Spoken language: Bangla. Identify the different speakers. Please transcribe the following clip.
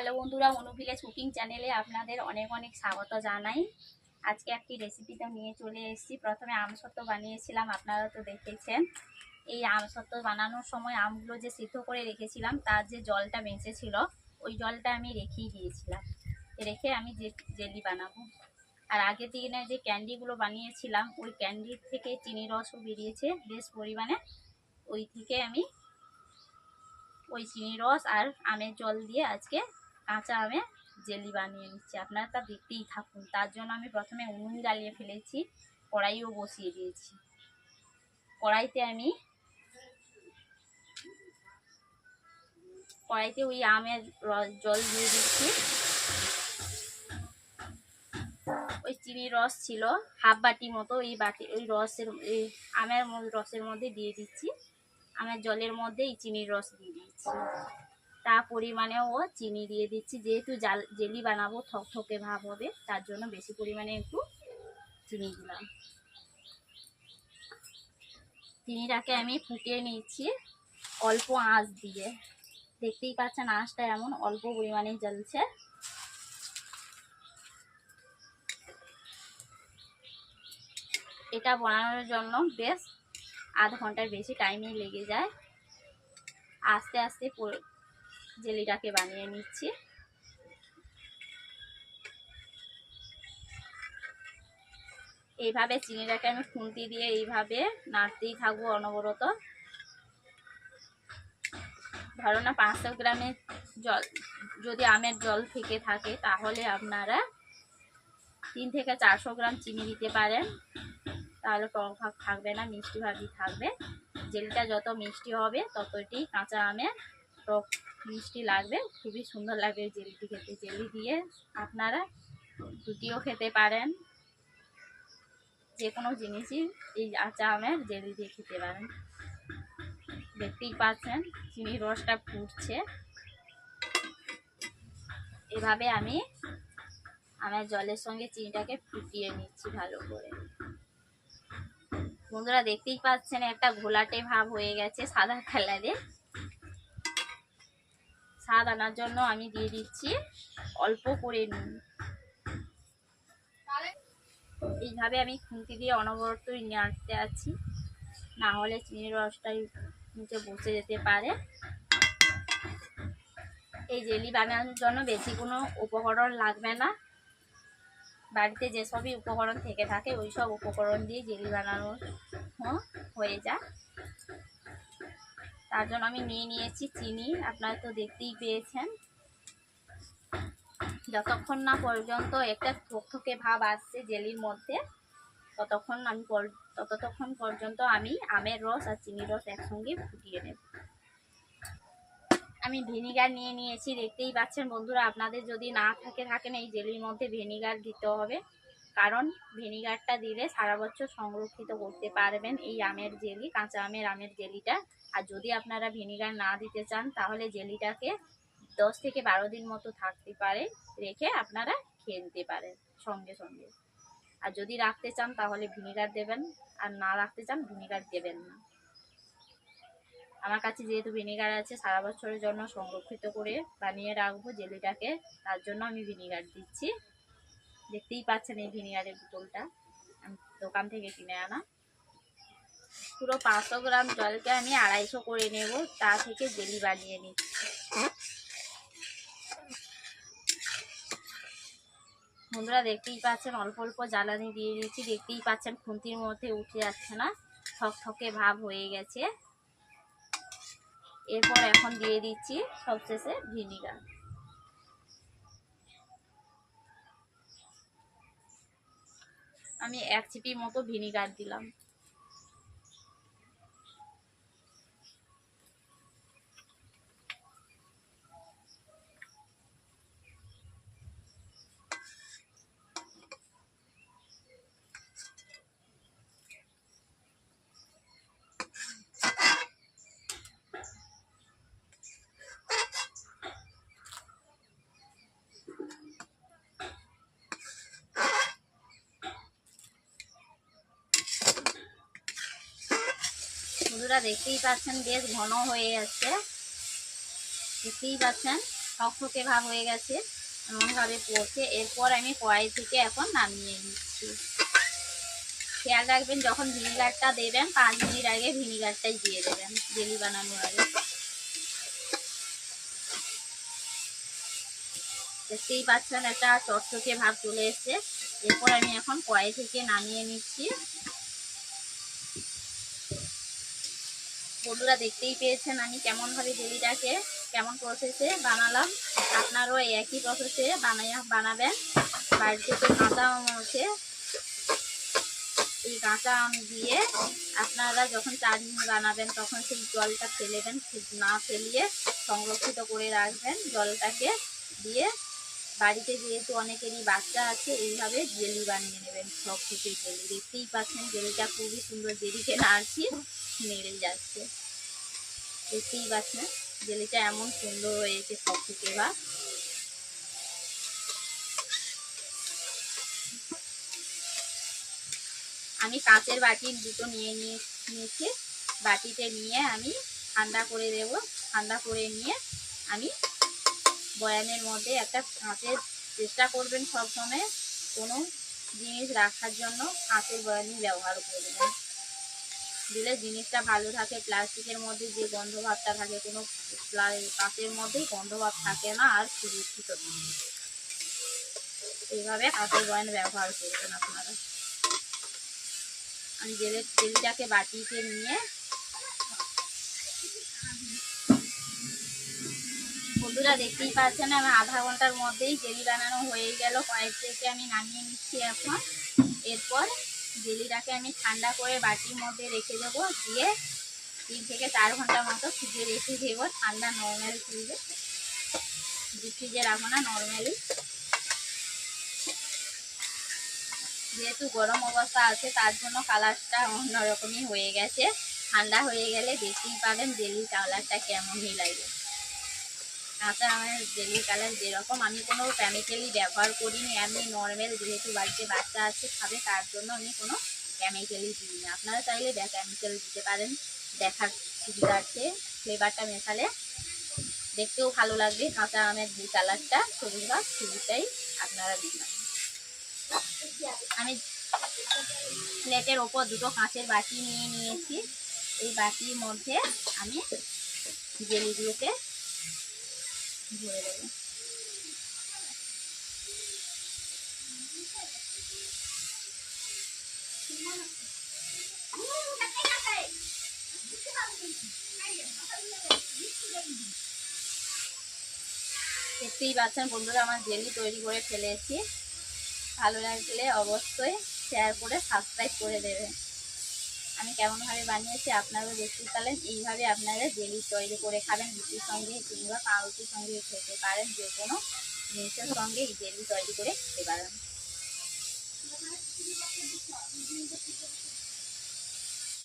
Speaker 1: হ্যালো বন্ধুরা অনুভিলেজ কুকিং চ্যানেলে আপনাদের অনেক অনেক স্বাগত জানাই। আজকে একটি রেসিপিতে নিয়ে চলে এসেছি। প্রথমে আমসত্ব বানিয়েছিলাম, আপনারা তো দেখেছেন। এই আমসত্ব বানানোর সময় আমগুলো যে সিদ্ধ করে রেখেছিলাম, তার যে জলটা বেঁচেছিল, ওই জলটা আমি রেখেই দিয়েছিলাম। রেখে আমি যে জেলি বানাবো। আর আগের দিনে যে ক্যান্ডিগুলো বানিয়েছিলাম, ওই ক্যান্ডির থেকে চিনি রসও বেরিয়েছে, বেশ পরিমাণে। ওই থেকে আমি ওই চিনি রস আর আমের জল দিয়ে আজকে কাঁচা আমে জেলি বানিয়ে নিচ্ছি। আপনারা তা দেখতেই থাকুন। তার জন্য আমি প্রথমে উনুন জ্বালিয়ে ফেলেছি, কড়াইও বসিয়ে দিয়েছি। কড়াইতে আমি কড়াইতে ওই আমের জল দিয়ে দিচ্ছি। ওই চিনি রস ছিল, হাফ বাটি মতো ওই বাটি, ওই রসের, এই আমের রসের মধ্যে দিয়ে দিচ্ছি। আমের জলের মধ্যে এই চিনির রস দিয়ে দিচ্ছি। তা পরিমাণেও চিনি দিয়ে দিচ্ছি। যেহেতু জাল, জেলি বানাবো, থকথকে ভাব হবে, তার জন্য বেশি পরিমাণে একটু চিনি দিলাম। চিনিটাকে আমি ফুটিয়ে নিচ্ছি অল্প আঁচ দিয়ে। দেখতেই পাচ্ছেন আঁচটা এমন অল্প পরিমাণে জ্বলছে। এটা বানানোর জন্য বেশ আধ ঘণ্টার বেশি টাইমই লেগে যায়। আস্তে আস্তে জেলিটাকে বানিয়ে নিচ্ছি। এইভাবে চিনিটাকে আমি খুন্তি দিয়ে এইভাবে নাড়তেই থাকব অনবরত। ধরো না, পাঁচশো গ্রামের জল, যদি আমের জল থেকে থাকে, তাহলে আপনারা তিন থেকে চারশো গ্রাম চিনি দিতে পারেন। তাহলে টক ভাগ থাকবে না, মিষ্টি ভাবই থাকবে। জেলিটা যত মিষ্টি হবে ততটি কাঁচা আমের টক মিষ্টি লাগবে, খুবই সুন্দর লাগবে জেলিটি খেতে। জেলি দিয়ে আপনারা রুটিও খেতে পারেন। যে কোনো জিনিসই এই কাঁচা আমের জেলি দিয়ে খেতে পারেন। দেখতেই পাচ্ছেন, চিনির রসটা ফুটছে। এভাবে আমি আমার জলের সঙ্গে চিনিটাকে ফুটিয়ে নিচ্ছি ভালো করে। বন্ধুরা দেখতেই পাচ্ছেন, একটা ঘোলাটে ভাব হয়ে গেছে সাদা কালারে। স্বাদ আনার জন্য আমি দিয়ে দিচ্ছি। অল্প করে নুন। এইভাবে আমি খুন্তি দিয়ে অনবরতই নাড়তে আছি। না হলে চিনির রসটাই নিচে বসে যেতে পারে। এই জেলি বানানোর জন্য বেশি কোনো উপকরণ লাগবে না। বাড়িতে যেসবই উপকরণ থেকে থাকে, ওই সব উপকরণ দিয়ে জেলি বানানো হয়ে যায়। তার জন্য আমি নিয়ে নিয়েছি চিনি, আপনারা তো দেখতেই পেয়েছেন। যতক্ষণ না পর্যন্ত একটা থকথকে ভাব আসছে জেলির মধ্যে, ততক্ষণ আমি ততক্ষণ পর্যন্ত আমি আমের রস আর চিনির রস একসঙ্গে ফুটিয়ে নেব। আমি ভিনিগার নিয়ে নিয়েছি, দেখতেই পাচ্ছেন বন্ধুরা, আপনাদের যদি না থাকে থাকেন এই জেলির মধ্যে ভিনিগার দিতে হবে। কারণ ভিনিগারটা দিলে সারা বছর সংরক্ষিত করতে পারবেন এই আমের জেলি, কাঁচা আমের আমের জেলিটা। আর যদি আপনারা ভিনিগার না দিতে চান, তাহলে জেলিটাকে দশ থেকে বারো দিন মতো থাকতে পারে, রেখে আপনারা খেয়ে নিতে পারেন সঙ্গে সঙ্গে। আর যদি রাখতে চান, তাহলে ভিনিগার দেবেন। আর না রাখতে চান, ভিনিগার দেবেন না। আমার কাছে যেহেতু ভিনিগার আছে, সারা বছরের জন্য সংরক্ষিত করে বানিয়ে রাখব জেলিটাকে, তার জন্য আমি ভিনিগার দিচ্ছি। দেখতেই পাচ্ছেন এই ভিনিগারের বোতলটা। আমি, দোকান থেকে কিনে আনা। পুরো পাঁচশো গ্রাম জলকে আমি আড়াইশো করে নেব, তা থেকে জেলি বানিয়ে নিচ্ছি। বন্ধুরা, দেখতেই পাচ্ছেন, অল্প অল্প জ্বালানি দিয়ে দিয়েছি। দেখতেই পাচ্ছেন, খুন্তির মধ্যে উঠে যাচ্ছে না থকথকে ভাব হয়ে গেছে। এরপর এখন দিয়ে দিচ্ছি সবশেষে ভিনিগার। আমি এক চিপি মতো ভিনিগার দিলাম। বন্ধুরা দেখতেই পাচ্ছেন, বেশ ঘন হয়ে যাচ্ছে। দেখতেই পাচ্ছেন, শক্তকে ভাব হয়ে গেছে, এমনভাবে পড়ছে। এরপর আমি কড়াই থেকে এখন নামিয়ে নিচ্ছি। খেয়াল রাখবেন, যখন ভিনিগারটা দেবেন, পাঁচ মিনিট আগে ভিনিগারটাই দিয়ে দেবেন, জেলি বানানোর আগে। দেখতেই পাচ্ছেন, একটা চটচকে ভাব চলে এসছে। এরপর আমি এখন কড়াই থেকে নামিয়ে নিচ্ছি। বন্ধুরা দেখতেই পেয়েছেন আমি কেমন ভাবে জেলিটাকে কেমন প্রসেসে বানালাম। আপনারাও একই প্রসেসে বানাই বানাবেন। বাড়িতে তো কাঁচা আছে। এই কাঁচা আম দিয়ে আপনারা যখন চাটনি বানাবেন, তখন সেই জলটা ফেলেবেন না ফেলিয়ে সংরক্ষিত করে রাখবেন জলটাকে দিয়ে। বাড়িতে যেহেতু অনেকেরই বাচ্চা আছে, এইভাবে জেলি বানিয়ে নেবেন। সব থেকে জেলি। দেখতেই পাচ্ছেন জেলিটা খুবই সুন্দর জেলিতে নাড়ছি নেড়ে যাচ্ছে। দেখতেই পাচ্ছেন জেলিটা এমন সুন্দর হয়েছে সব থেকে বা। আমি কাঁচের বাটি দুটো নিয়ে নিয়েছি। বাটিতে নিয়ে আমি ঠান্ডা করে দেব। ঠান্ডা করে নিয়ে আমি বয়ামের মধ্যে একটা কাঁচের চেষ্টা করবেন সবসময় কোনো জিনিস রাখার জন্য কাঁচের বয়ামই ব্যবহার করবেন। দিলে জিনিসটা ভালো থাকে, প্লাস্টিকের মধ্যে যে গন্ধ ভাবটা থাকে, কোনো কাঁচের মধ্যেই গন্ধ ভাব থাকে না, আর সুরক্ষিত এইভাবে কাঁচের বয়ান ব্যবহার করবেন আপনারা। আমি জেলে জেলিটাকে বাটিতে নিয়ে বন্ধুরা দেখতেই পাচ্ছেন, আমার আধা ঘণ্টার মধ্যেই জেলি বানানো হয়ে গেল। কয়েক থেকে আমি নামিয়ে নিচ্ছি এখন। এরপর জেলিটাকে আমি ঠান্ডা করে বাটির মধ্যে রেখে দেবো। দিয়ে তিন থেকে চার ঘণ্টা মতো ফ্রিজে রেখে দেবো, ঠান্ডা নর্মাল ফ্রিজে। ফ্রিজে রাখব না নর্মালি যেহেতু গরম অবস্থা আছে, তার জন্য কালারটা অন্যরকমই হয়ে গেছে। ঠান্ডা হয়ে গেলে দেখতেই পাবেন জেলি কালারটা কেমনই লাগে। কাঁচা আমের জেলি কালার যেরকম, আমি কোনো কেমিক্যালি ব্যবহার করিনি, এমনি নর্মাল যেহেতু বাড়িতে বাচ্চা আছে, খাবে, তার জন্য আমি কোনো কেমিক্যালি দিই না আপনারা চাইলে কেমিক্যাল দিতে পারেন, দেখার সুবিধার্থে ফ্লেভারটা মেশালে দেখতেও ভালো লাগবে কাঁচা আমের যে কালারটা, সবুজ বা সবুজটাই আপনারা দিবেন আমি প্লেটের ওপর দুটো কাঁচের বাটি নিয়ে নিয়েছি, এই বাটির মধ্যে আমি জেলিগুলোকে ভরে দেবো দেখতেই পাচ্ছেন বন্ধুরা, আমার জেলি তৈরি করে ফেলেছি। ভালো লাগলে অবশ্যই শেয়ার করে সাবস্ক্রাইব করে দেবেন। আমি কেমনভাবে বানিয়েছি আপনারাও দেখতে পারেন। এইভাবে আপনারা জেলি তৈরি করে খাবেন, রুটির সঙ্গে কিংবা পাউরুটির সঙ্গে খেতে পারেন, যে কোনো জিনিসের সঙ্গে এই জেলি তৈরি করে খেতে পারেন।